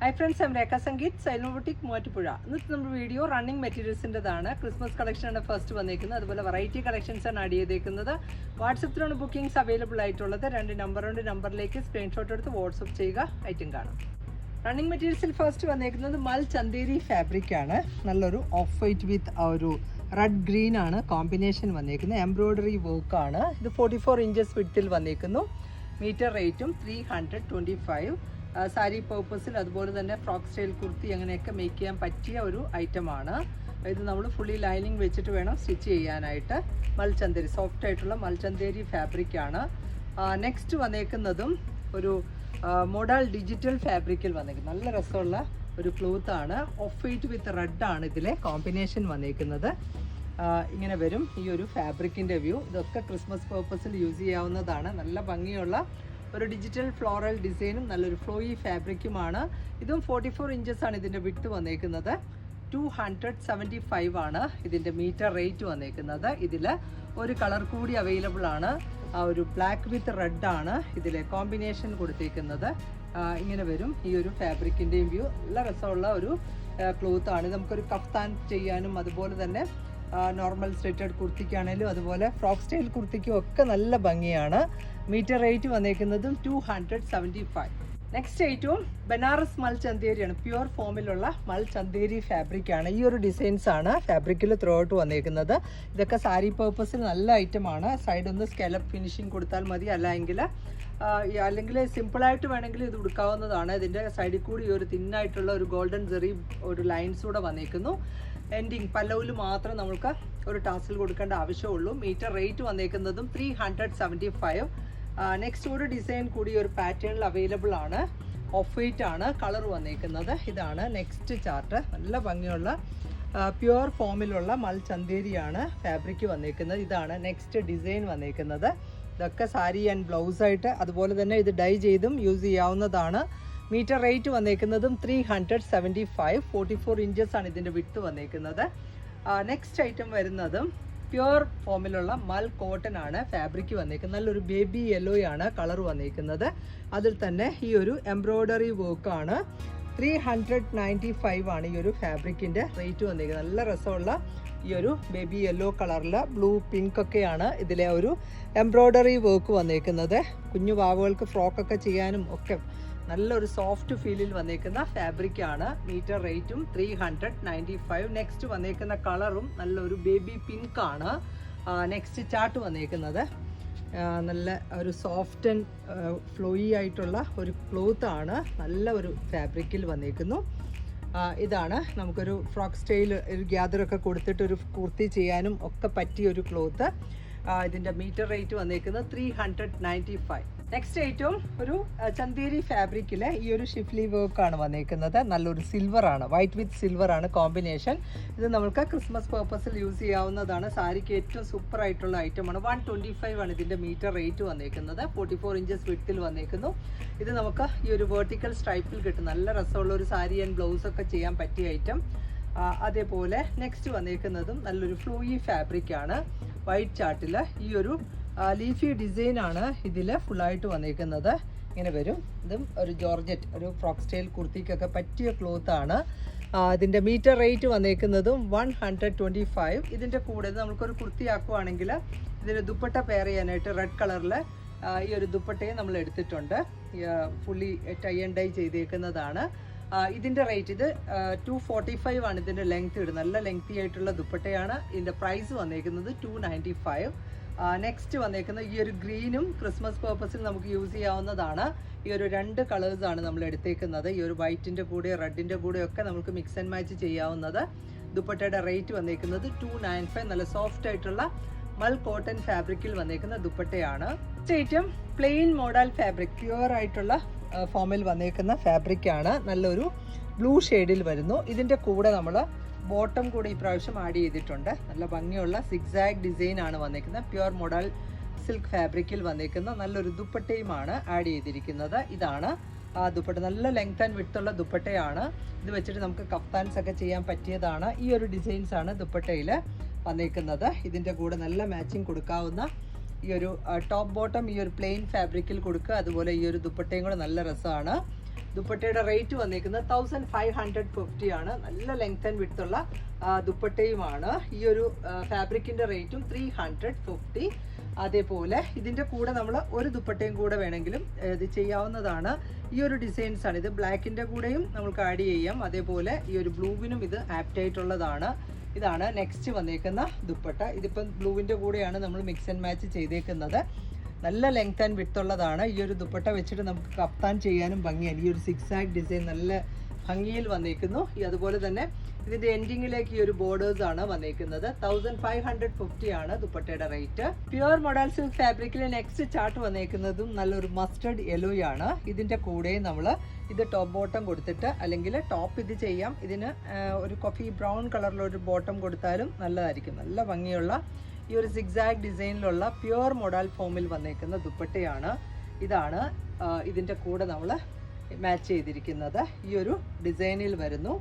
Hi friends M Rekha Sangeeth സൈലോബോട്ടിക് Muvattupuzha ഇന്നത്തെ നമ്മുടെ video running മെറ്റീരിയൽസിന്റെതാണ് ക്രിസ്മസ് കളക്ഷനാണ് ഫസ്റ്റ് വന്നേക്കുന്നത്. അതുപോലെ വെറൈറ്റി കളക്ഷൻസ് ആണ് ആഡ് ചെയ്തേക്കുന്നത്. വാട്സപ്പിലാണ് ബുക്കിംഗ്സ് അവൈലബിൾ ആയിട്ടുള്ളത്. രണ്ട് നമ്പർ നമ്പറുണ്ട് നമ്പറിലേക്ക് സ്ക്രീൻഷോട്ട് എടുത്ത് വാട്സപ്പ് ചെയ്യുക. ഐറ്റം കാണാം. റണ്ണിങ് മെറ്റീരിയൽസിൽ ഫസ്റ്റ് വന്നേക്കുന്നത് മൽ ചന്തേരി ഫാബ്രിക് ആണ്. നല്ലൊരു ഓഫ് വൈറ്റ് വിത്ത് ഒരു റെഡ് ഗ്രീൻ ആണ് കോമ്പിനേഷൻ വന്നേക്കുന്നത്. എംബ്രോയ്ഡറി വർക്ക് ആണ്. ഇത് ഫോർട്ടി ഫോർ ഇഞ്ചസ് വിട്ടിൽ വന്നേക്കുന്നു. മീറ്റർ റേറ്റും three hundred twenty five sari പേർപ്പസിൽ അതുപോലെ തന്നെ ഫ്രോക്ക് സ്റ്റൈൽ കുർത്തി അങ്ങനെയൊക്കെ മേക്ക് ചെയ്യാൻ പറ്റിയ ഒരു ഐറ്റമാണ് ഇത് നമ്മൾ ഫുള്ളി ലൈനിങ് വെച്ചിട്ട് വേണം സ്റ്റിച്ച് ചെയ്യാനായിട്ട്. മൽച്ചന്തേരി സോഫ്റ്റ് ആയിട്ടുള്ള മൽച്ചന്തേരി ഫാബ്രിക് ആണ്. നെക്സ്റ്റ് വന്നേക്കുന്നതും ഒരു മോഡൽ ഡിജിറ്റൽ ഫാബ്രിക്കിൽ വന്നേക്കുന്നത് നല്ല രസമുള്ള ഒരു ക്ലോത്ത് ആണ്. ഓഫ് വൈറ്റ് വിത്ത് റെഡ് ആണ് ഇതിലെ കോമ്പിനേഷൻ വന്നേക്കുന്നത്. ഇങ്ങനെ വരും ഈ ഒരു ഫാബ്രിക്കിന്റെ വ്യൂ ഇതൊക്കെ ക്രിസ്മസ് പേർപ്പസിൽ യൂസ് ചെയ്യാവുന്നതാണ്. നല്ല ഭംഗിയുള്ള ഒരു ഡിജിറ്റൽ ഫ്ലോറൽ ഡിസൈനും നല്ലൊരു ഫ്ലോയി ഫാബ്രിക്കുമാണ് ഇതും ഫോർട്ടി ഫോർ ആണ് ഇതിന്റെ വിട്ട് വന്നേക്കുന്നത്. ടു ഹൺഡ്രഡ് സെവന്റി ഫൈവ് ആണ് ഇതിന്റെ മീറ്റർ റേറ്റ് വന്നേക്കുന്നത്. ഇതിൽ ഒരു കളർ കൂടി അവൈലബിൾ ആണ്. ആ ഒരു ബ്ലാക്ക് വിത്ത് റെഡ് ആണ് ഇതിലെ കോമ്പിനേഷൻ കൊടുത്തേക്കുന്നത്. ഇങ്ങനെ വരും ഈ ഒരു ഫാബ്രിക്കിന്റെയും വ്യൂ നല്ല രസമുള്ള ഒരു ക്ലോത്ത് ആണ്. നമുക്കൊരു കഫ്താൻ ചെയ്യാനും അതുപോലെ തന്നെ നോർമൽ സ്ട്രെറ്റഡ് കുർത്തിക്കാണേലും അതുപോലെ ഫ്രോക്ക് സ്റ്റൈൽ കുർത്തിക്കും ഒക്കെ നല്ല ഭംഗിയാണ്. Metre rate വന്നേക്കുന്നതും two hundred seventy five next ഐറ്റവും ബനാറസ് മൽ ചന്തേരിയാണ് പ്യുവർ ഫോമിലുള്ള മൽ ചന്തേരി ഫാബ്രിക് ആണ്. ഈ ഒരു ഡിസൈൻസ് ആണ് ഫാബ്രിക്കിൽ ത്രൂ ഔട്ട് വന്നേക്കുന്നത്. ഇതൊക്കെ സാരി പേർപ്പസിൽ നല്ല ഐറ്റമാണ് സൈഡ് ഒന്ന് സ്കെലപ്പ് ഫിനിഷിങ് കൊടുത്താൽ മതി. അല്ലെങ്കിൽ അല്ലെങ്കിൽ സിമ്പിളായിട്ട് വേണമെങ്കിൽ ഇത് ഉടുക്കാവുന്നതാണ്. ഇതിന്റെ സൈഡിൽ കൂടി ഒരു തിന്നായിട്ടുള്ള ഒരു ഗോൾഡൻ ജെറി ഒരു ലൈൻസ് കൂടെ വന്നേക്കുന്നു. എൻഡിങ് പല്ലവിൽ മാത്രം നമുക്ക് ഒരു ടാസിൽ കൊടുക്കേണ്ട ആവശ്യമുള്ളൂ. Metre rate വന്നേക്കുന്നതും three hundred seventy five next ഒരു ഡിസൈൻ കൂടി ഒരു പാറ്റേണിൽ അവൈലബിൾ ആണ്. ഓഫ് വൈറ്റ് ആണ് കളർ വന്നേക്കുന്നത്. ഇതാണ് നെക്സ്റ്റ് ചാർട്ട് നല്ല ഭംഗിയുള്ള പ്യുവർ ഫോമിലുള്ള മൽ ചന്തേരിയാണ് ഫാബ്രിക് വന്നേക്കുന്നത്. ഇതാണ് നെക്സ്റ്റ് ഡിസൈൻ വന്നേക്കുന്നത്. ഇതൊക്കെ സാരി ആൻഡ് ബ്ലൗസ് ആയിട്ട് അതുപോലെ തന്നെ ഇത് ഡൈ ചെയ്തും യൂസ് ചെയ്യാവുന്നതാണ്. Metre rate വന്നേക്കുന്നതും three hundred seventy five forty four inches ആണ് ഇതിന്റെ വിട്ട് വന്നേക്കുന്നത്. നെക്സ്റ്റ് ഐറ്റം വരുന്നതും പ്യുവർ ഫോമിലുള്ള മൽ കോട്ടൺ ആണ് ഫാബ്രിക് വന്നേക്കുന്നത്. നല്ലൊരു ബേബി യെല്ലോ ആണ് കളർ വന്നേക്കുന്നത്. അതിൽ തന്നെ ഈ ഒരു എംബ്രോയ്ഡറി വർക്കാണ് ത്രീ ഹൺഡ്രഡ് നയന്റി ഫൈവ് ആണ് ഈ ഒരു ഫാബ്രിക്കിന്റെ റേറ്റ് വന്നിരിക്കുന്നത് നല്ല രസമുള്ള ഈ ഒരു ബേബി യെല്ലോ കളറിൽ ബ്ലൂ പിങ്ക് ഒക്കെയാണ് ഇതിലെ ഒരു എംബ്രോയ്ഡറി വർക്ക് വന്നേക്കുന്നത്. കുഞ്ഞു വാവുകൾക്ക് ഫ്രോക്കൊക്കെ ചെയ്യാനും ഒക്കെ നല്ലൊരു സോഫ്റ്റ് ഫീലിൽ വന്നേക്കുന്ന ഫാബ്രിക് ആണ്. മീറ്റർ റേറ്റും three hundred ninety five next വന്നേക്കുന്ന കളറും നല്ലൊരു ബേബി പിങ്ക് ആണ്. നെക്സ്റ്റ് ചാർട്ട് വന്നേക്കുന്നത്. നല്ല ഒരു സോഫ്റ്റ് ആൻഡ് ഫ്ലോയി ആയിട്ടുള്ള ഒരു ക്ലോത്ത് ആണ്. നല്ല ഒരു ഫാബ്രിക്കിൽ വന്നേക്കുന്നു. ഇതാണ് നമുക്കൊരു ഫ്രോക്ക് സ്റ്റൈൽ ഒരു ഗ്യാദറൊക്കെ കൊടുത്തിട്ട് ഒരു കുർത്തി ചെയ്യാനും ഒക്കെ പറ്റിയ ഒരു ക്ലോത്ത് ഇതിന്റെ മീറ്റർ റേറ്റ് വന്നേക്കുന്നത് three hundred ninety five next ഏറ്റവും ഒരു ചന്തേരി ഫാബ്രിക്കിൽ ഈ ഒരു ഷിഫ്ലി ആണ് വന്നേക്കുന്നത്. നല്ലൊരു സിൽവർ ആണ് വൈറ്റ് വിത്ത് സിൽവർ ആണ് കോമ്പിനേഷൻ ഇത് നമുക്ക് ക്രിസ്മസ് പർപ്പസിൽ യൂസ് ചെയ്യാവുന്നതാണ്. സാരിക്ക് ഏറ്റവും സൂപ്പർ ആയിട്ടുള്ള ഐറ്റമാണ് വൺ ട്വന്റി ഫൈവ് ആണ് ഇതിന്റെ മീറ്റർ റേറ്റ് വന്നേക്കുന്നത്. ഫോർട്ടി ഫോർ ഇഞ്ചസ് വിട്ടിൽ വന്നേക്കുന്നു. ഇത് നമുക്ക് ഈ ഒരു വേർട്ടിക്കൽ സ്ട്രൈപ്പിൽ കിട്ടും. നല്ല രസമുള്ള ഒരു സാരി ആൻഡ് ബ്ലൗസ് ഒക്കെ ചെയ്യാൻ പറ്റിയ ഐറ്റം അതേപോലെ നെക്സ്റ്റ് വന്നേക്കുന്നതും നല്ലൊരു ഫ്ലൂയി ഫാബ്രിക് ആണ്. വൈറ്റ് ചാർട്ടിൽ ഈ ഒരു ലീഫി ഡിസൈൻ ആണ് ഇതിൽ ഫുള്ളായിട്ട് വന്നിരിക്കുന്നത്. ഇങ്ങനെ വരും. ഇതും ഒരു ജോർജറ്റ് ഒരു ഫ്രോക്ക് സ്റ്റൈൽ കുർത്തിക്കൊക്കെ പറ്റിയ ക്ലോത്ത് ആണ്. ഇതിന്റെ മീറ്റർ റേറ്റ് വന്നേക്കുന്നതും വൺ ഹൺഡ്രഡ് ട്വന്റി ഫൈവ് ഇതിന്റെ കൂടെ നമുക്കൊരു കുർത്തി ആക്കുവാണെങ്കിൽ ഇതിന് ദുപ്പട്ട പെയർ ചെയ്യാനായിട്ട് റെഡ് കളറിൽ ഈ ഒരു ദുപ്പട്ടയും നമ്മൾ എടുത്തിട്ടുണ്ട് ഫുള്ളി ടൈ ആൻഡ് ഡൈ ചെയ്തേക്കുന്നതാണ്. ആ, ഇതിന്റെ റേറ്റ് ഇത് ടു ഫോർട്ടി ഫൈവ് ആണ് ഇതിന്റെ ലെങ്ത് ഇടുന്നത്. നല്ല ലെങ്തി ആയിട്ടുള്ള ദുപ്പട്ടയാണ്. ഇതിന്റെ പ്രൈസ് വന്നേക്കുന്നത് ടു നയന്റി ഫൈവ് നെക്സ്റ്റ് വന്നേക്കുന്നത് ഈ ഒരു ഗ്രീനും ക്രിസ്മസ് പേർപ്പസിൽ നമുക്ക് യൂസ് ചെയ്യാവുന്നതാണ്. ഈ ഒരു രണ്ട് കളേഴ്സ് ആണ് നമ്മൾ എടുത്തേക്കുന്നത്. ഈ ഒരു വൈറ്റിന്റെ കൂടെ റെഡിന്റെ കൂടെ ഒക്കെ നമുക്ക് മിക്സ് ആൻഡ് മാച്ച് ചെയ്യാവുന്നത്. ദുപ്പട്ടയുടെ റേറ്റ് വന്നേക്കുന്നത് ടു നയൻ ഫൈവ് നല്ല സോഫ്റ്റ് ആയിട്ടുള്ള മൾ കോട്ടൺ ഫാബ്രിക്കിൽ വന്നേക്കുന്ന ദുപ്പട്ടയാണ്. Item plain model fabric pure ആയിട്ടുള്ള ഫോമിൽ വന്നേക്കുന്ന ഫാബ്രിക് ആണ്. നല്ലൊരു ബ്ലൂ ഷെയ്ഡിൽ വരുന്നു. ഇതിന്റെ കൂടെ നമ്മൾ ബോട്ടം കൂടെ ഇപ്രാവശ്യം ആഡ് ചെയ്തിട്ടുണ്ട്. നല്ല ഭംഗിയുള്ള സിക്സാഗ് ഡിസൈൻ ആണ് വന്നേക്കുന്നത്. പ്യുവർ മോഡൽ സിൽക്ക് ഫാബ്രിക്കിൽ വന്നിരിക്കുന്ന നല്ലൊരു ദുപ്പട്ടയുമാണ് ആഡ് ചെയ്തിരിക്കുന്നത്. ഇതാണ് ആ ദുപ്പട്ട. നല്ല ലെങ്ത് ആൻഡ് വിട്ടുള്ള ദുപ്പട്ടയാണ്. ഇത് വെച്ചിട്ട് നമുക്ക് കഫ്താൻസ് ഒക്കെ ചെയ്യാൻ പറ്റിയതാണ്. ഈ ഒരു ഡിസൈൻസ് ആണ് ദുപ്പട്ടയിൽ വന്നിരിക്കുന്നത് ഇതിന്റെ കൂടെ നല്ല മാച്ചിങ് കൊടുക്കാവുന്ന ഈ ഒരു ടോപ്പ് ബോട്ടം ഈ ഒരു പ്ലെയിൻ ഫാബ്രിക്കിൽ കൊടുക്കുക. അതുപോലെ ഈ ഒരു ദുപ്പട്ടയും കൂടെ നല്ല രസമാണ്. ദുപ്പട്ടയുടെ റേറ്റ് വന്നിരിക്കുന്നത് തൗസൻഡ് ഫൈവ് ഹൺഡ്രഡ് ഫിഫ്റ്റി ആണ്. നല്ല ലെങ്ത് ആൻഡ് വിഡ്ത്ത് ഉള്ള ദുപ്പട്ടയുമാണ്. ഈ ഒരു ഫാബ്രിക്കിന്റെ റേറ്റും ത്രീ ഹൺഡ്രഡ് ഫിഫ്റ്റി അതേപോലെ ഇതിന്റെ കൂടെ നമ്മൾ ഒരു ദുപ്പട്ടയും കൂടെ വേണമെങ്കിലും ഇത് ചെയ്യാവുന്നതാണ്. ഈ ഒരു ഡിസൈൻസ് ആണ്. ഇത് ബ്ലാക്കിന്റെ കൂടെയും നമുക്ക് ആഡ് ചെയ്യാം. അതേപോലെ ഈ ഒരു ബ്ലൂവിനും ഇത് ആപ്റ്റ് ആയിട്ടുള്ളതാണ്. ഇതാണ് നെക്സ്റ്റ് വന്നേക്കുന്ന ദുപ്പട്ട. ഇതിപ്പം ബ്ലൂവിന്റെ കൂടെയാണ് നമ്മൾ മിക്സ് ആൻഡ് മാച്ച് ചെയ്തേക്കുന്നത്. നല്ല ലെങ്ത് ആൻഡ് വിട്ടുള്ളതാണ് ഈ ഒരു ദുപ്പട്ട വെച്ചിട്ട് നമുക്ക് കപ്താൻ ചെയ്യാനും ഭംഗിയാണ്. ഈ ഒരു സിക്സ് ആക്ട് ഡിസൈൻ നല്ല ഭംഗിയിൽ വന്നിരിക്കുന്നു അതുപോലെ തന്നെ ഇതിന്റെ എൻഡിങ്ങിലേക്ക് ഈ ഒരു ബോർഡേഴ്സ് ആണ് വന്നിരിക്കുന്നത് തൗസൻഡ് ഫൈവ് ഹൺഡ്രഡ് ഫിഫ്റ്റി ആണ് ദുപ്പട്ടയുടെ റേറ്റ് പ്യുവർ മോഡൽ സിൽക്ക് ഫാബ്രിക്കിൽ നെക്സ്റ്റ് ചാർട്ട് വന്നിരിക്കുന്നതും നല്ലൊരു മസ്റ്റർഡ് യെലോ ആണ്. ഇതിന്റെ കൂടെ നമ്മൾ ഇത് ടോപ്പ് ബോട്ടം കൊടുത്തിട്ട് അല്ലെങ്കിൽ ടോപ്പ് ഇത് ചെയ്യാം. ഇതിന് ഒരു കോഫി ബ്രൗൺ കളറിലൊരു ബോട്ടം കൊടുത്താലും നല്ലതായിരിക്കും. നല്ല ഭംഗിയുള്ള ഈ ഒരു സിക്സാഗ് ഡിസൈനിലുള്ള പ്യുവർ മോഡൽ ഫോമിൽ വന്നേക്കുന്ന ദുപ്പട്ടയാണ്. ഇതാണ് ഇതിന്റെ കൂടെ നമ്മൾ മാച്ച് ചെയ്തിരിക്കുന്നത്. ഈ ഒരു ഡിസൈനിൽ വരുന്നു.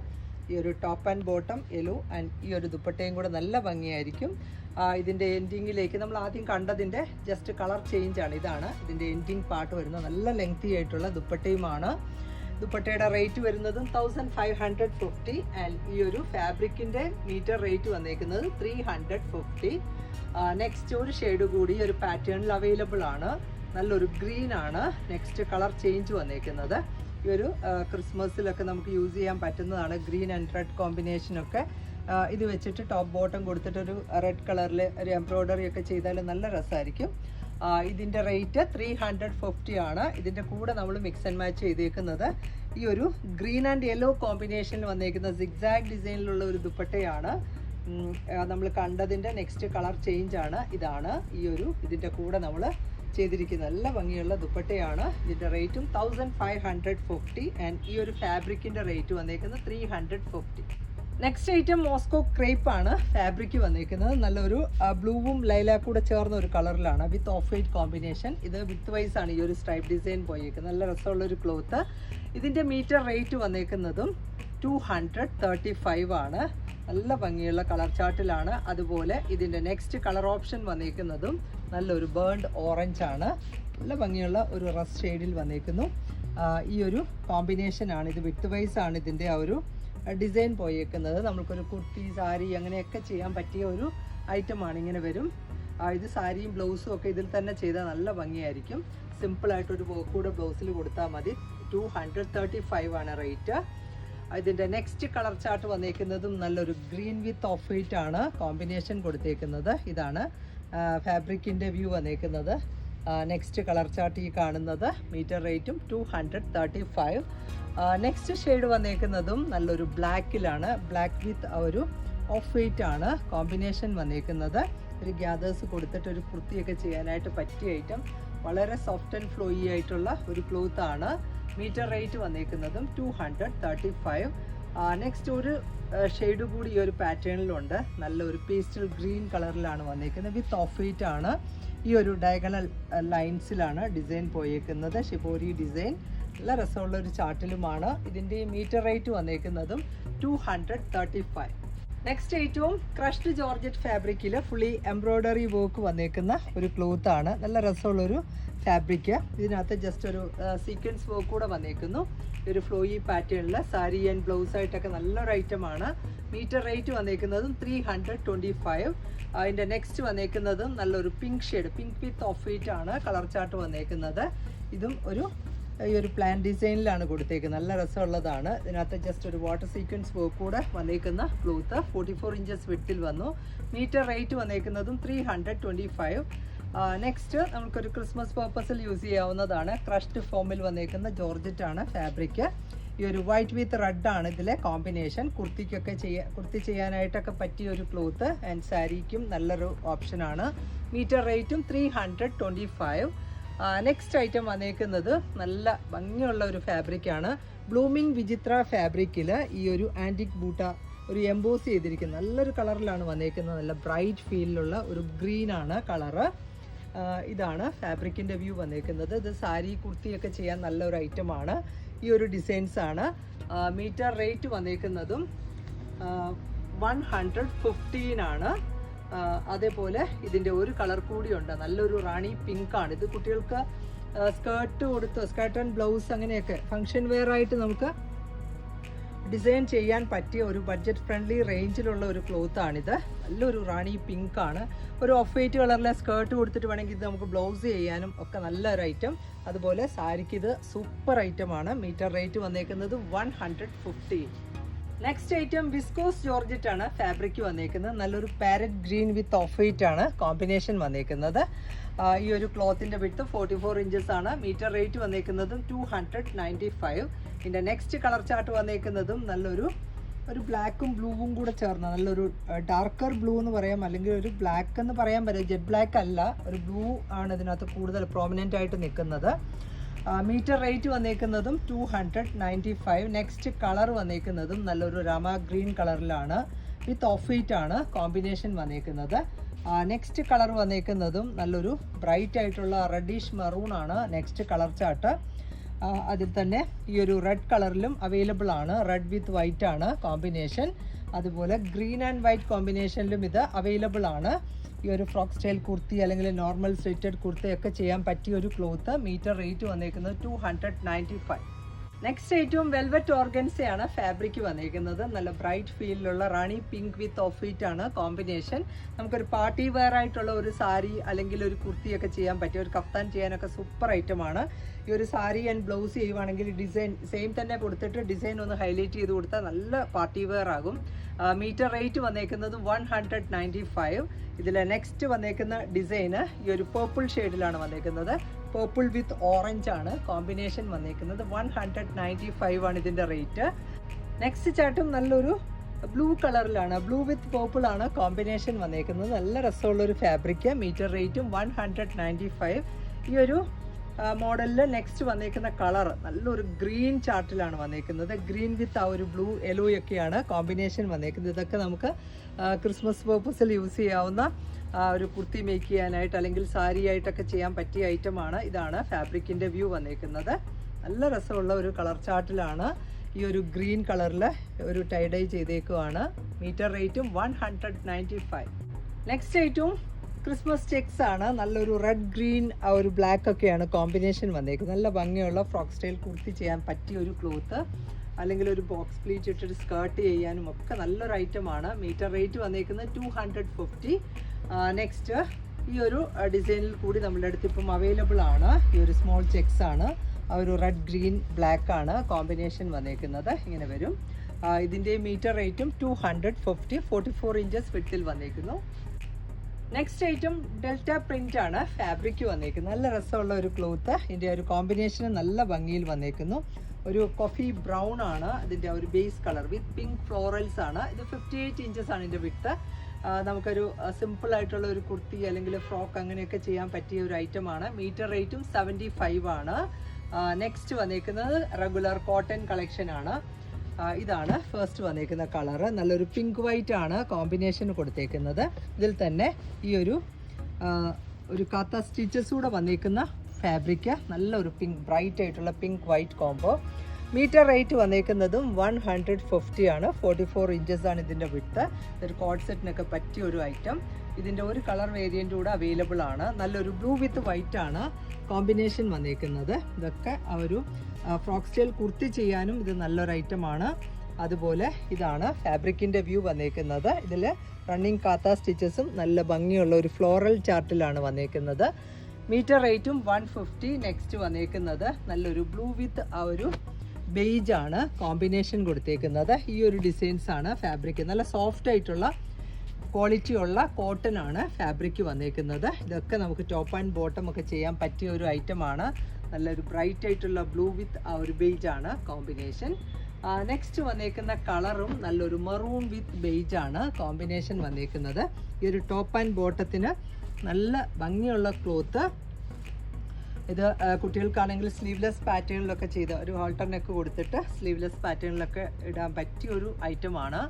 ഈ ഒരു ടോപ്പ് ആൻഡ് ബോട്ടം എലു ആൻഡ് ഈ ഒരു ദുപ്പട്ടയും കൂടെ നല്ല ഭംഗിയായിരിക്കും. ഇതിന്റെ എൻഡിങ്ങിലേക്ക് നമ്മൾ ആദ്യം കണ്ടതിന്റെ ജസ്റ്റ് കളർ ചേഞ്ച് ആണ്. ഇതാണ് ഇതിന്റെ എൻഡിങ് പാർട്ട് വരുന്നത്. നല്ല ലെങ്തി ആയിട്ടുള്ള ദുപ്പട്ടയുമാണ്. ദുപ്പട്ടയുടെ റേറ്റ് വരുന്നതും thousand five hundred fifty and ഈ ഒരു ഫാബ്രിക്കിന്റെ മീറ്റർ റേറ്റ് വന്നേക്കുന്നത് ത്രീ ഹൺഡ്രഡ് ഫിഫ്റ്റി നെക്സ്റ്റ് ഒരു ഷെയ്ഡ് കൂടി ഒരു പാറ്റേണിൽ അവൈലബിൾ ആണ്. നല്ലൊരു ഗ്രീൻ ആണ്. നെക്സ്റ്റ് കളർ ചേഞ്ച് വന്നേക്കുന്നത്. ഈ ഒരു ക്രിസ്മസിലൊക്കെ നമുക്ക് യൂസ് ചെയ്യാൻ പറ്റുന്നതാണ് ഗ്രീൻ ആൻഡ് റെഡ് കോമ്പിനേഷനൊക്കെ ഇത് വെച്ചിട്ട് ടോപ്പ് ബോട്ടം കൊടുത്തിട്ടൊരു റെഡ് കളറിൽ ഒരു എംബ്രോയ്ഡറി ഒക്കെ ചെയ്താൽ നല്ല രസമായിരിക്കും ഇതിന്റെ റേറ്റ് ത്രീ ഹൺഡ്രഡ് ഫിഫ്റ്റി ആണ്. ഇതിന്റെ കൂടെ നമ്മൾ മിക്സ് ആൻഡ് മാച്ച് ചെയ്തേക്കുന്നത്. ഈ ഒരു ഗ്രീൻ ആൻഡ് യെല്ലോ കോമ്പിനേഷനിൽ വന്നേക്കുന്ന സിഗ്സാഗ് ഡിസൈനിലുള്ള ഒരു ദുപ്പട്ടയാണ്. നമ്മൾ കണ്ടതിന്റെ നെക്സ്റ്റ് കളർ ചേഞ്ച് ആണ്. ഇതാണ് ഈ ഒരു ഇതിന്റെ കൂടെ നമ്മൾ ചെയ്തിരിക്കുന്ന നല്ല ഭംഗിയുള്ള ദുപ്പട്ടയാണ്. ഇതിന്റെ റേറ്റും thousand five hundred fifty and ഈ ഒരു ഫാബ്രിക്കിന്റെ റേറ്റ് വന്നേക്കുന്നത് three hundred fifty. Next item Moscow crepe ആണ് ഫാബ്രിക് വന്നേക്കുന്നത്. നല്ലൊരു ബ്ലൂവും ലൈലാ കൂടെ ചേർന്ന ഒരു കളറിലാണ് വിത്ത് ഓഫ് വൈറ്റ് കോമ്പിനേഷൻ. ഇത് വിത്ത് വൈസ് ആണ് ഈ ഒരു സ്ട്രൈപ്പ് ഡിസൈൻ പോയേക്കുന്നത്. നല്ല രസമുള്ള ഒരു ക്ലോത്ത്. ഇതിന്റെ മീറ്റർ റേറ്റ് വന്നേക്കുന്നതും ടു ഹൺഡ്രഡ് തേർട്ടി ഫൈവ് ആണ്. നല്ല ഭംഗിയുള്ള കളർ ചാർട്ടിലാണ്. അതുപോലെ ഇതിന്റെ നെക്സ്റ്റ് കളർ ഓപ്ഷൻ വന്നേക്കുന്നതും നല്ലൊരു ബേൺഡ് ഓറഞ്ച് ആണ്. നല്ല ഭംഗിയുള്ള ഒരു റസ് ഷെയ്ഡിൽ വന്നേക്കുന്നു. ഈ ഒരു കോമ്പിനേഷൻ ആണ്. ഇത് വിത്ത് വൈസ് ആണ് ഇതിന്റെ ആ ഒരു ഡിസൈൻ പോയേക്കുന്നത്. നമ്മൾക്കൊരു കുർത്തി സാരി അങ്ങനെയൊക്കെ ചെയ്യാൻ പറ്റിയ ഒരു ഐറ്റമാണ് ഇങ്ങനെ വരും. ഇത് സാരിയും ബ്ലൗസും ഒക്കെ ഇതിൽ തന്നെ ചെയ്താൽ നല്ല ഭംഗിയായിരിക്കും. സിമ്പിളായിട്ടൊരു കൂടെ ബ്ലൗസിൽ കൊടുത്താൽ മതി. ടു ഹൺഡ്രഡ് തേർട്ടി ഫൈവ് ആണ് റേറ്റ് ഇതിന്റെ നെക്സ്റ്റ് കളർ ചാർട്ട് വന്നേക്കുന്നതും നല്ലൊരു ഗ്രീൻ വിത്ത് ഓഫ് വൈറ്റ് ആണ്. കോമ്പിനേഷൻ കൊടുത്തേക്കുന്നത്. ഇതാണ്. ഫാബ്രിക്കിന്റെ വ്യൂ വന്നേക്കുന്നത് നെക്സ്റ്റ് കളർ ചാർട്ട് ഈ കാണുന്നത്. മീറ്റർ റേറ്റും two hundred thirty five next shade വന്നേക്കുന്നതും നല്ലൊരു ബ്ലാക്കിലാണ് ബ്ലാക്ക് വിത്ത് ഒരു ഓഫ് വൈറ്റ് ആണ് കോമ്പിനേഷൻ വന്നേക്കുന്നത് ഒരു ഗ്യാദേഴ്സ് കൊടുത്തിട്ട് ഒരു കുർത്തിയൊക്കെ ചെയ്യാനായിട്ട് പറ്റിയ ഐറ്റം വളരെ സോഫ്റ്റ് ആൻഡ് ഫ്ലോയി ആയിട്ടുള്ള ഒരു ക്ലോത്ത് ആണ്. Metre rate വന്നേക്കുന്നതും two hundred thirty five next ഒരു ഷെയ്ഡ് കൂടി ഈ ഒരു പാറ്റേണിലുണ്ട് നല്ല ഒരു പേസ്റ്റൽ ഗ്രീൻ കളറിലാണ് വന്നിരിക്കുന്നത് വിത്ത് ഓഫ് വൈറ്റ് ആണ് ഈ ഒരു ഡയഗണൽ ലൈൻസിലാണ് ഡിസൈൻ പോയേക്കുന്നത്. ഷിപോരി ഡിസൈൻ നല്ല രസമുള്ള ഒരു ചാർട്ടിലുമാണ് ഇതിന്റെ metre rate വന്നേക്കുന്നതും two hundred thirty five next ഏറ്റവും ക്രഷ്ഡ് ജോർജറ്റ് ഫാബ്രിക്കിൽ ഫുള്ളി എംബ്രോയ്ഡറി വർക്ക് വന്നേക്കുന്ന ഒരു ക്ലോത്ത് ആണ്. നല്ല രസമുള്ളൊരു ഫാബ്രിക് ഇതിനകത്ത് ജസ്റ്റ് ഒരു സീക്വൻസ് വർക്ക് കൂടെ വന്നേക്കുന്നു. ഒരു ഫ്ലോയി പാറ്റേണിൽ സാരി ആൻഡ് ബ്ലൗസ് ആയിട്ടൊക്കെ നല്ലൊരു ഐറ്റം ആണ്. മീറ്റർ റേറ്റ് വന്നേക്കുന്നതും ത്രീ ഹൺഡ്രഡ് ട്വന്റി ഫൈവ് അതിന്റെ നെക്സ്റ്റ് വന്നേക്കുന്നതും നല്ലൊരു pink shade pink with off white ആണ്. കളർ ചാർട്ട് വന്നേക്കുന്നത്. ഇതും ഒരു ഈ ഒരു പ്ലാൻ ഡിസൈനിലാണ് കൊടുത്തേക്കുന്നത്. നല്ല രസമുള്ളതാണ്. ഇതിനകത്ത് ജസ്റ്റ് ഒരു വാട്ടർ സീക്വൻസ് വർക്ക് കൂടെ വന്നേക്കുന്ന ക്ലോത്ത് ഫോർട്ടി ഫോർ ഇഞ്ചസ് വിട്ടിൽ വന്നു. Metre rate വന്നേക്കുന്നതും three hundred twenty five next നമുക്കൊരു ക്രിസ്മസ് പർപ്പസിൽ യൂസ് ചെയ്യാവുന്നതാണ്. ക്രഷ്ഡ് ഫോമിൽ വന്നേക്കുന്ന ജോർജറ്റ് ആണ് ഫാബ്രിക് ഈ ഒരു വൈറ്റ് വിത്ത് റെഡ് ആണ് ഇതിലെ കോമ്പിനേഷൻ കുർത്തിക്കൊക്കെ ചെയ്യാ കുർത്തി ചെയ്യാനായിട്ടൊക്കെ പറ്റിയ ഒരു ക്ലോത്ത് ആൻഡ് സാരിക്കും നല്ലൊരു ഓപ്ഷനാണ് മീറ്റർ റേറ്റും three hundred twenty five next item വന്നേക്കുന്നത് നല്ല ഭംഗിയുള്ള ഒരു ഫാബ്രിക്കാണ് ബ്ലൂമിംഗ് വിചിത്ര ഫാബ്രിക്കിൽ ഈ ഒരു ആന്റിക് ബൂട്ട ഒരു എംബോസ് ചെയ്തിരിക്കുന്ന. നല്ലൊരു കളറിലാണ് വന്നേക്കുന്നത്. നല്ല ബ്രൈറ്റ് ഫീലിലുള്ള ഒരു ഗ്രീൻ ആണ് കളറ് ഇതാണ് ഫാബ്രിക്കിന്റെ വ്യൂ വന്നേക്കുന്നത്. ഇത് സാരി കുർത്തിയൊക്കെ ചെയ്യാൻ നല്ലൊരു ഐറ്റമാണ് ഈ ഒരു ഡിസൈൻസ് ആണ്. മീറ്റർ റേറ്റ് വന്നേക്കുന്നതും വൺ ഹൺഡ്രഡ് ആ, അതേപോലെ ഇതിന്റെ ഒരു കളർ കൂടിയുണ്ട് നല്ലൊരു റാണി പിങ്ക് ആണ്. ഇത് കുട്ടികൾക്ക് സ്കേർട്ട് കൊടുത്ത് സ്കേർട്ട് ആൻഡ് ബ്ലൗസ് അങ്ങനെയൊക്കെ ഫങ്ഷൻ വെയർ ആയിട്ട് നമുക്ക് ഡിസൈൻ ചെയ്യാൻ പറ്റിയ ഒരു ബഡ്ജറ്റ് ഫ്രണ്ട്ലി റേഞ്ചിലുള്ള ഒരു ക്ലോത്ത് ആണിത്. നല്ലൊരു റാണി പിങ്ക് ആണ്. ഒരു ഓഫ് വൈറ്റ് കളറിലെ സ്കേർട്ട് കൊടുത്തിട്ട് വേണമെങ്കിൽ ഇത് നമുക്ക് ബ്ലൗസ് ചെയ്യാനും ഒക്കെ നല്ലൊരു ഐറ്റം അതുപോലെ സാരിക്ക് ഇത് സൂപ്പർ ഐറ്റം ആണ്. മീറ്റർ റേറ്റ് വന്നേക്കുന്നത് one hundred fifty next item viscose georgette ആണ് ഫാബ്രിക് വന്നേക്കുന്നത്. നല്ലൊരു parrot green with off white ആണ് കോമ്പിനേഷൻ വന്നേക്കുന്നത്. ഈ ഒരു ക്ലോത്തിന്റെ വിട്ട് ഫോർട്ടി ഫോർ ഇഞ്ചസ് ആണ്. മീറ്റർ റേറ്റ് വന്നേക്കുന്നതും ടു ഹൺഡ്രഡ് നയന്റി ഫൈവ് ഇതിന്റെ നെക്സ്റ്റ് കളർ ചാർട്ട് വന്നേക്കുന്നതും നല്ലൊരു ഒരു ബ്ലാക്കും ബ്ലൂവും കൂടെ ചേർന്ന നല്ലൊരു ഡാർക്കർ ബ്ലൂ എന്ന് പറയാം. അല്ലെങ്കിൽ ഒരു ബ്ലാക്ക് എന്ന് പറയാൻ പറ്റില്ല. ജെറ്റ് ബ്ലാക്ക് അല്ല. ഒരു ബ്ലൂ ആണ് ഇതിനകത്ത് കൂടുതൽ പ്രോമിനന്റ് ആയിട്ട് നിൽക്കുന്നത്. Metre rate വന്നേക്കുന്നതും two hundred ninety five next colour വന്നേക്കുന്നതും നല്ലൊരു രാമ ഗ്രീൻ കളറിലാണ് വിത്ത് ഓഫ് വൈറ്റ് ആണ് കോമ്പിനേഷൻ വന്നേക്കുന്നത്. നെക്സ്റ്റ് കളർ വന്നേക്കുന്നതും നല്ലൊരു ബ്രൈറ്റ് ആയിട്ടുള്ള റെഡിഷ് മെറൂൺ ആണ് നെക്സ്റ്റ് കളർ ചാർട്ട് അതിൽ തന്നെ ഈ ഒരു റെഡ് കളറിലും അവൈലബിൾ ആണ്. റെഡ് വിത്ത് വൈറ്റ് ആണ് കോമ്പിനേഷൻ അതുപോലെ ഗ്രീൻ ആൻഡ് വൈറ്റ് കോമ്പിനേഷനിലും ഇത് അവൈലബിൾ ആണ്. ഈ ഒരു ഫ്രോക്ക് സ്റ്റൈൽ കുർത്തി അല്ലെങ്കിൽ നോർമൽ സ്ലിറ്റഡ് കുർത്തിയൊക്കെ ചെയ്യാൻ പറ്റിയ ഒരു ക്ലോത്ത് മീറ്റർ റേറ്റ് വന്നേക്കുന്നത് two hundred ninety five next ഏറ്റവും വെൽവെറ്റ് ഓർഗൻസയാണ് ഫാബ്രിക് വന്നിരിക്കുന്നത്. നല്ല ബ്രൈറ്റ് ഫീലിലുള്ള റാണി പിങ്ക് വിത്ത് ഓഫ് വൈറ്റ് ആണ് കോമ്പിനേഷൻ നമുക്കൊരു പാർട്ടി വെയർ ആയിട്ടുള്ള ഒരു സാരി അല്ലെങ്കിൽ ഒരു കുർത്തിയൊക്കെ ചെയ്യാൻ പറ്റിയ ഒരു കഫ്താൻ ചെയ്യാനൊക്കെ സൂപ്പർ ഐറ്റമാണ് ഈ ഒരു സാരി ആൻഡ് ബ്ലൗസ് ചെയ്യുവാണെങ്കിൽ ഡിസൈൻ സെയിം തന്നെ കൊടുത്തിട്ട് ഡിസൈൻ ഒന്ന് ഹൈലൈറ്റ് ചെയ്ത് കൊടുത്താൽ നല്ല പാർട്ടി വെയർ ആകും. മീറ്റർ റേറ്റ് വന്നേക്കുന്നത് വൺ ഹൺഡ്രഡ് നയന്റി ഫൈവ് ഇതിൽ നെക്സ്റ്റ് വന്നേക്കുന്ന ഡിസൈന് ഈ ഒരു പേർപ്പിൾ ഷെയ്ഡിലാണ് വന്നേക്കുന്നത്. പേർപ്പിൾ വിത്ത് ഓറഞ്ച് ആണ് കോമ്പിനേഷൻ വന്നേക്കുന്നത്. വൺ ഹൺഡ്രഡ് നയന്റി ഫൈവ് ആണ് ഇതിന്റെ റേറ്റ് നെക്സ്റ്റ് ചാർട്ടും നല്ലൊരു ബ്ലൂ കളറിലാണ് ബ്ലൂ വിത്ത് പേർപ്പിൾ ആണ് കോമ്പിനേഷൻ വന്നേക്കുന്നത്. നല്ല രസമുള്ളൊരു ഫാബ്രിക് മീറ്റർ റേറ്റും വൺ ഹൺഡ്രഡ് നയന്റി ഫൈവ് ഈ ഒരു മോഡലിൽ നെക്സ്റ്റ് വന്നേക്കുന്ന കളർ നല്ലൊരു ഗ്രീൻ ചാർട്ടിലാണ് വന്നേക്കുന്നത്. ഗ്രീൻ വിത്ത് ആ ഒരു ബ്ലൂ യെലോയൊക്കെയാണ് കോമ്പിനേഷൻ വന്നേക്കുന്നത്. ഇതൊക്കെ നമുക്ക് ക്രിസ്മസ് പേർപ്പസിൽ യൂസ് ചെയ്യാവുന്ന ഒരു കുർത്തി മേക്ക് ചെയ്യാനായിട്ട് അല്ലെങ്കിൽ സാരി ആയിട്ടൊക്കെ ചെയ്യാൻ പറ്റിയ ഐറ്റമാണ് ഇതാണ് ഫാബ്രിക്കിന്റെ വ്യൂ വന്നേക്കുന്നത്. നല്ല രസമുള്ള ഒരു കളർ ചാർട്ടിലാണ്. ഈ ഒരു ഗ്രീൻ കളറിൽ ഒരു ടൈഡൈ ചെയ്തേക്കുവാണ്. മീറ്റർ റേറ്റും one hundred ninety five next ഐറ്റവും ക്രിസ്മസ് ചെക്സ് ആണ്. നല്ലൊരു റെഡ് ഗ്രീൻ ആ ഒരു ബ്ലാക്ക് ഒക്കെയാണ് കോമ്പിനേഷൻ വന്നേക്കുന്നത്. നല്ല ഭംഗിയുള്ള ഫ്രോക്ക് സ്റ്റൈൽ കുർത്തി ചെയ്യാൻ പറ്റിയ ഒരു ക്ലോത്ത് അല്ലെങ്കിൽ ഒരു ബോക്സ് പ്ലീറ്റ് ഇട്ടിട്ട് സ്കേർട്ട് ചെയ്യാനും ഒക്കെ നല്ലൊരു ഐറ്റമാണ് മീറ്റർ റേറ്റ് വന്നേക്കുന്നത് ടു ഹൺഡ്രഡ് ഫിഫ്റ്റി നെക്സ്റ്റ് ഈ ഒരു ഡിസൈനിൽ കൂടി നമ്മുടെ അടുത്ത് ഇപ്പം അവൈലബിൾ ആണ്. ഈ ഒരു സ്മോൾ ചെക്സ് ആണ്. ഒരു റെഡ് ഗ്രീൻ ബ്ലാക്ക് ആണ് കോമ്പിനേഷൻ വന്നേക്കുന്നത്. ഇങ്ങനെ വരും. ഇതിന്റെ മീറ്റർ റേറ്റും two hundred fifty forty four inches വിട്ടിൽ വന്നേക്കുന്നു. നെക്സ്റ്റ് ഐറ്റം ഡെൽറ്റ പ്രിന്റ് ആണ്. ഫാബ്രിക് വന്നേക്കുന്നത്. നല്ല രസമുള്ള ഒരു ക്ലോത്ത് ഇതിന്റെ ഒരു കോമ്പിനേഷൻ നല്ല ഭംഗിയിൽ വന്നേക്കുന്നു. ഒരു കോഫി ബ്രൗൺ ആണ്. ഇതിന്റെ ഒരു base colour with pink florals ആണ്. ഇത് ഫിഫ്റ്റി എയ്റ്റ് ഇഞ്ചസ് ആണ് ഇതിന്റെ വിട്ട് നമുക്കൊരു സിമ്പിൾ ആയിട്ടുള്ള ഒരു കുർത്തി അല്ലെങ്കിൽ ഫ്രോക്ക് അങ്ങനെയൊക്കെ ചെയ്യാൻ പറ്റിയ ഒരു ഐറ്റമാണ്. മീറ്റർ റേറ്റും സെവന്റി ഫൈവ് ആണ് നെക്സ്റ്റ് വന്നേക്കുന്നത് റെഗുലർ കോട്ടൺ കളക്ഷൻ ആണ്. ഇതാണ് ഫസ്റ്റ് വന്നേക്കുന്ന കളറ് നല്ലൊരു പിങ്ക് വൈറ്റ് ആണ് കോമ്പിനേഷൻ കൊടുത്തേക്കുന്നത്. ഇതിൽ തന്നെ ഈ ഒരു ഒരു കാത്ത സ്റ്റിച്ചസ് കൂടെ വന്നേക്കുന്ന ഫാബ്രിക് നല്ലൊരു പിങ്ക് ബ്രൈറ്റ് ആയിട്ടുള്ള pink white combo metre rate വന്നേക്കുന്നതും one hundred fifty ആണ്. ഫോർട്ടി ഫോർ ഇഞ്ചസ് ആണ് ഇതിന്റെ വിട്ട് ഇതൊരു കോഡ് സെറ്റിനൊക്കെ പറ്റിയ ഒരു ഐറ്റം ഇതിന്റെ ഒരു കളർ വേരിയന്റ് കൂടെ അവൈലബിൾ ആണ്. നല്ലൊരു ബ്ലൂ വിത്ത് വൈറ്റ് ആണ് കോമ്പിനേഷൻ വന്നേക്കുന്നത്. ഇതൊക്കെ ഒരു ഫ്രോക്ക് സ്റ്റൈൽ കുർത്തി ചെയ്യാനും ഇത് നല്ലൊരു ഐറ്റമാണ് അതുപോലെ ഇതാണ് ഫാബ്രിക്കിന്റെ വ്യൂ വന്നേക്കുന്നത്. ഇതിൽ റണ്ണിങ് കാത്ത സ്റ്റിച്ചസും നല്ല ഭംഗിയുള്ള ഒരു ഫ്ലോറൽ ചാർട്ടിലാണ് വന്നേക്കുന്നത്. മീറ്റർ റേറ്റും വൺ ഫിഫ്റ്റി നെക്സ്റ്റ് വന്നേക്കുന്നത് നല്ലൊരു ബ്ലൂ വിത്ത് ആ ഒരു ബെയ്ജ് ആണ് കോമ്പിനേഷൻ കൊടുത്തേക്കുന്നത്. ഈ ഒരു ഡിസൈൻസ് ആണ് ഫാബ്രിക് നല്ല സോഫ്റ്റ് ആയിട്ടുള്ള ക്വാളിറ്റി ഉള്ള കോട്ടൺ ആണ് ഫാബ്രിക് വന്നേക്കുന്നത്. ഇതൊക്കെ നമുക്ക് ടോപ്പ് ആൻഡ് ബോട്ടം ഒക്കെ ചെയ്യാൻ പറ്റിയ ഒരു ഐറ്റം ആണ്. നല്ലൊരു ബ്രൈറ്റ് ആയിട്ടുള്ള ബ്ലൂ വിത്ത് ആ ഒരു ബെയ്ജ് ആണ് കോമ്പിനേഷൻ നെക്സ്റ്റ് വന്നേക്കുന്ന കളറും നല്ലൊരു മറൂൺ വിത്ത് ബെയ്ജ് ആണ് കോമ്പിനേഷൻ വന്നേക്കുന്നത്. ഈ ഒരു ടോപ്പ് ആൻഡ് ബോട്ടത്തിന് നല്ല ഭംഗിയുള്ള ക്ലോത്ത് ഇത് കുട്ടികൾക്കാണെങ്കിൽ സ്ലീവ്ലെസ് പാറ്റേണിലൊക്കെ ചെയ്ത് ഒരു ഹോൾട്ടർ നെക്ക് കൊടുത്തിട്ട് സ്ലീവ്ലെസ് പാറ്റേണിലൊക്കെ ഇടാൻ പറ്റിയ ഒരു ഐറ്റമാണ്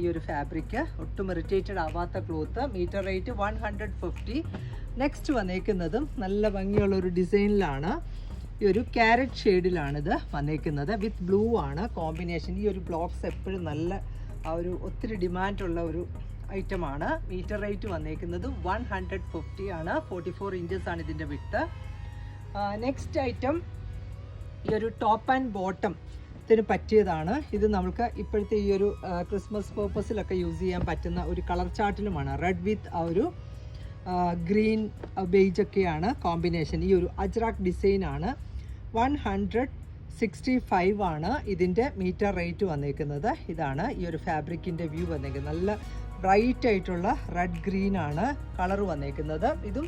ഈ ഒരു ഫാബ്രിക് ഒട്ടും ഇറിറ്റേറ്റഡ് ആവാത്ത cloth metre rate one hundred fifty next വന്നേക്കുന്നതും നല്ല ഭംഗിയുള്ള ഒരു ഡിസൈനിലാണ് ഈ ഒരു ക്യാരറ്റ് ഷെയ്ഡിലാണിത് വന്നേക്കുന്നത്. വിത്ത് ബ്ലൂ ആണ്. കോമ്പിനേഷൻ ഈ ഒരു ബ്ലോക്സ് എപ്പോഴും നല്ല ആ ഒരു ഒത്തിരി ഡിമാൻഡുള്ള ഒരു ഐറ്റമാണ് മീറ്റർ റേറ്റ് വന്നേക്കുന്നത് വൺ ഹൺഡ്രഡ് ഫിഫ്റ്റി ആണ്. ഫോർട്ടി ഫോർ ഇഞ്ചസ് ആണ് ഇതിന്റെ വിട്ട് നെക്സ്റ്റ് ഐറ്റം ഈ ഒരു ടോപ്പ് ആൻഡ് ബോട്ടം ത്തിന് പറ്റിയതാണ്. ഇത് നമുക്ക് ഇപ്പോഴത്തെ ഈ ഒരു ക്രിസ്മസ് പേർപ്പസിലൊക്കെ യൂസ് ചെയ്യാൻ പറ്റുന്ന ഒരു കളർ ചാർട്ടിലുമാണ് റെഡ് വിത്ത് ആ ഒരു ഗ്രീൻ ബേജ് ഒക്കെയാണ് കോമ്പിനേഷൻ ഈ ഒരു അജ്രാക്ക് ആണ്. വൺ ഹൺഡ്രഡ് സിക്സ്റ്റി ഫൈവ് ആണ് ഇതിന്റെ മീറ്റർ റേറ്റ് വന്നേക്കുന്നത്. ഇതാണ് ഈ ഒരു ഫാബ്രിക്കിന്റെ വ്യൂ വന്നേക്കുന്നത്. നല്ല ബ്രൈറ്റ് ആയിട്ടുള്ള റെഡ് ഗ്രീൻ ആണ് കളർ വന്നേക്കുന്നത്. ഇതും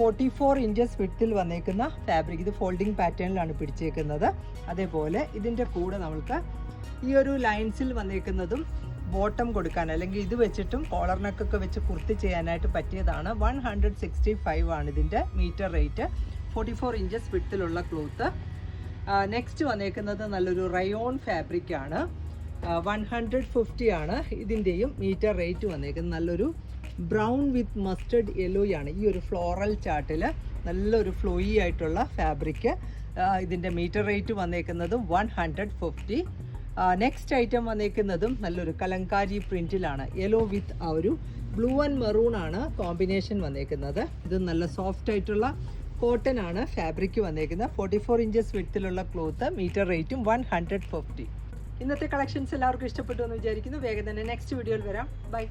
ഫോർട്ടി ഫോർ ഇഞ്ചസ് വിട്ടിൽ വന്നേക്കുന്ന ഫാബ്രിക് ഇത് ഫോൾഡിംഗ് പാറ്റേണിലാണ് പിടിച്ചേക്കുന്നത്. അതേപോലെ ഇതിന്റെ കൂടെ നമുക്ക് ഈ ഒരു ലൈൻസിൽ വന്നേക്കുന്നതും ബോട്ടം കൊടുക്കാൻ അല്ലെങ്കിൽ ഇത് വെച്ചിട്ടും കോളർ നെക്കൊക്കെ വെച്ച് കുർത്തി ചെയ്യാനായിട്ട് പറ്റിയതാണ്. വൺ ഹൺഡ്രഡ് സിക്സ്റ്റി ഫൈവ് ആണ് ഇതിന്റെ metre rate forty four inches വിട്ടിലുള്ള cloth next വന്നേക്കുന്നത് നല്ലൊരു റയോൺ ഫാബ്രിക് ആണ്. വൺ ഹൺഡ്രഡ് ഫിഫ്റ്റി ആണ് ഇതിന്റെയും മീറ്റർ റേറ്റ് വന്നേക്കുന്നത്. നല്ലൊരു ബ്രൗൺ വിത്ത് മസ്റ്റേഡ് യെല്ലോ ആണ് ഈ ഒരു ഫ്ലോറൽ ചാർട്ടിൽ നല്ലൊരു ഫ്ലോയി ആയിട്ടുള്ള ഫാബ്രിക്. ഇതിന്റെ മീറ്റർ റേറ്റ് വന്നേക്കുന്നത് one hundred fifty. Next item വന്നേക്കുന്നതും നല്ലൊരു കലങ്കാരി പ്രിന്റിലാണ് യെല്ലോ വിത്ത് ആ ഒരു ബ്ലൂ ആൻഡ് മെറൂൺ ആണ് കോമ്പിനേഷൻ വന്നേക്കുന്നത്. ഇത് നല്ല സോഫ്റ്റ് ആയിട്ടുള്ള കോട്ടൺ ആണ് ഫാബ്രിക് വന്നേക്കുന്നത്. ഫോർട്ടി ഫോർ ഇഞ്ചസ് വിട്ടിലുള്ള ക്ലോത്ത് മീറ്റർ റേറ്റും വൺ ഹൺഡ്രഡ് ഫിഫ്റ്റി. ഇന്നത്തെ കളക്ഷൻസ് എല്ലാവർക്കും ഇഷ്ടപ്പെട്ടു എന്ന് വിചാരിക്കുന്നു. വേഗം തന്നെ നെക്സ്റ്റ് വീഡിയോയിൽ വരാം. ബൈ.